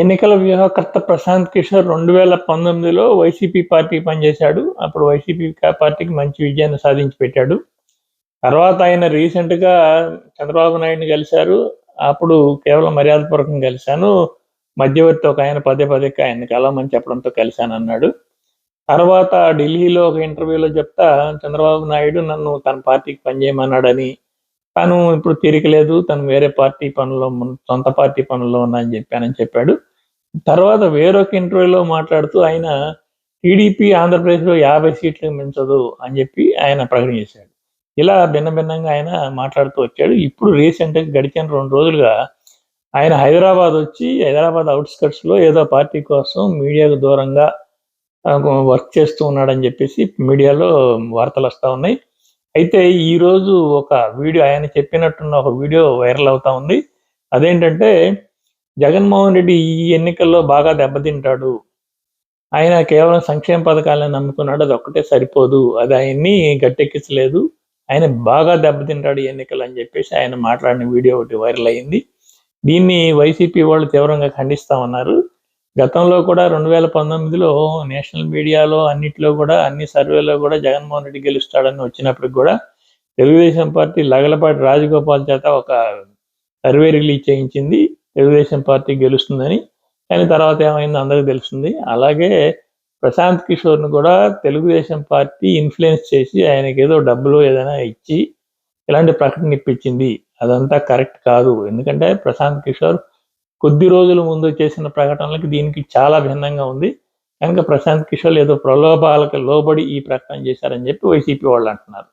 ఎన్నికల వ్యూహకర్త ప్రశాంత్ కిషోర్ రెండు వేల పంతొమ్మిదిలో వైసీపీ పార్టీ పనిచేశాడు. అప్పుడు వైసీపీ పార్టీకి మంచి విజయాన్ని సాధించి పెట్టాడు. తర్వాత ఆయన రీసెంట్గా చంద్రబాబు నాయుడిని కలిశారు. అప్పుడు కేవలం మర్యాదపూర్వకంగా కలిశాను. మధ్యవర్తి ఒక ఆయన పదే పదే ఆయన కలవమని చెప్పడంతో కలిశాను అన్నాడు తర్వాత ఢిల్లీలో ఒక ఇంటర్వ్యూలో చెప్తా చంద్రబాబు నాయుడు నన్ను తన పార్టీకి పనిచేయమన్నాడని తను ఇప్పుడు తీరిక లేదు తను వేరే పార్టీ పనుల్లో సొంత పార్టీ పనుల్లో ఉన్నా అని చెప్పానని చెప్పాడు. తర్వాత వేరొక ఇంటర్వ్యూలో మాట్లాడుతూ ఆయన టీడీపీ ఆంధ్రప్రదేశ్లో యాభై సీట్లు మించదు అని చెప్పి ఆయన ప్రకటన చేశాడు. ఇలా భిన్న భిన్నంగా ఆయన మాట్లాడుతూ వచ్చాడు. ఇప్పుడు రీసెంట్గా గడిచిన రెండు రోజులుగా ఆయన హైదరాబాద్ వచ్చి హైదరాబాద్ అవుట్స్కట్స్లో ఏదో పార్టీ కోసం మీడియాకు దూరంగా వర్క్ చేస్తూ ఉన్నాడని చెప్పేసి మీడియాలో వార్తలు వస్తూ ఉన్నాయి. అయితే ఈ రోజు ఒక వీడియో ఆయన చెప్పినట్టున్న ఒక వీడియో వైరల్ అవుతా ఉంది. అదేంటంటే జగన్మోహన్ రెడ్డి ఈ ఎన్నికల్లో బాగా దెబ్బతింటాడు. ఆయన కేవలం సంక్షేమ పథకాలను నమ్ముకున్నాడు అది ఒక్కటే సరిపోదు. అది ఆయన్ని గట్టెక్కించలేదు. ఆయన బాగా దెబ్బతింటాడు ఎన్నికలు అని చెప్పేసి ఆయన మాట్లాడిన వీడియో ఒకటి వైరల్ అయింది. దీన్ని వైసీపీ వాళ్ళు తీవ్రంగా ఖండిస్తా ఉన్నారు. గతంలో కూడా రెండు వేల పంతొమ్మిదిలో నేషనల్ మీడియాలో అన్నిట్లో కూడా అన్ని సర్వేలో కూడా జగన్మోహన్ రెడ్డి గెలుస్తాడని వచ్చినప్పటికి కూడా తెలుగుదేశం పార్టీ లగలపాటి రాజగోపాల్ చేత ఒక సర్వే రిలీజ్ చేయించింది. తెలుగుదేశం పార్టీ గెలుస్తుందని కానీ తర్వాత ఏమైందో అందరికీ తెలుస్తుంది. అలాగే ప్రశాంత్ కిషోర్ను కూడా తెలుగుదేశం పార్టీ ఇన్ఫ్లుయెన్స్ చేసి ఆయనకి ఏదో డబ్బులు ఏదైనా ఇచ్చి ఇలాంటి ప్రకటన ఇప్పించింది. అదంతా కరెక్ట్ కాదు. ఎందుకంటే ప్రశాంత్ కిషోర్ కొద్ది రోజుల ముందు చేసిన ప్రకటనలకి దీనికి చాలా భిన్నంగా ఉంది. కనుక ప్రశాంత్ కిషోర్ ఏదో ప్రలోభాలకు లోబడి ఈ ప్రకటన చేశారని చెప్పి వైసీపీ వాళ్ళు అంటున్నారు.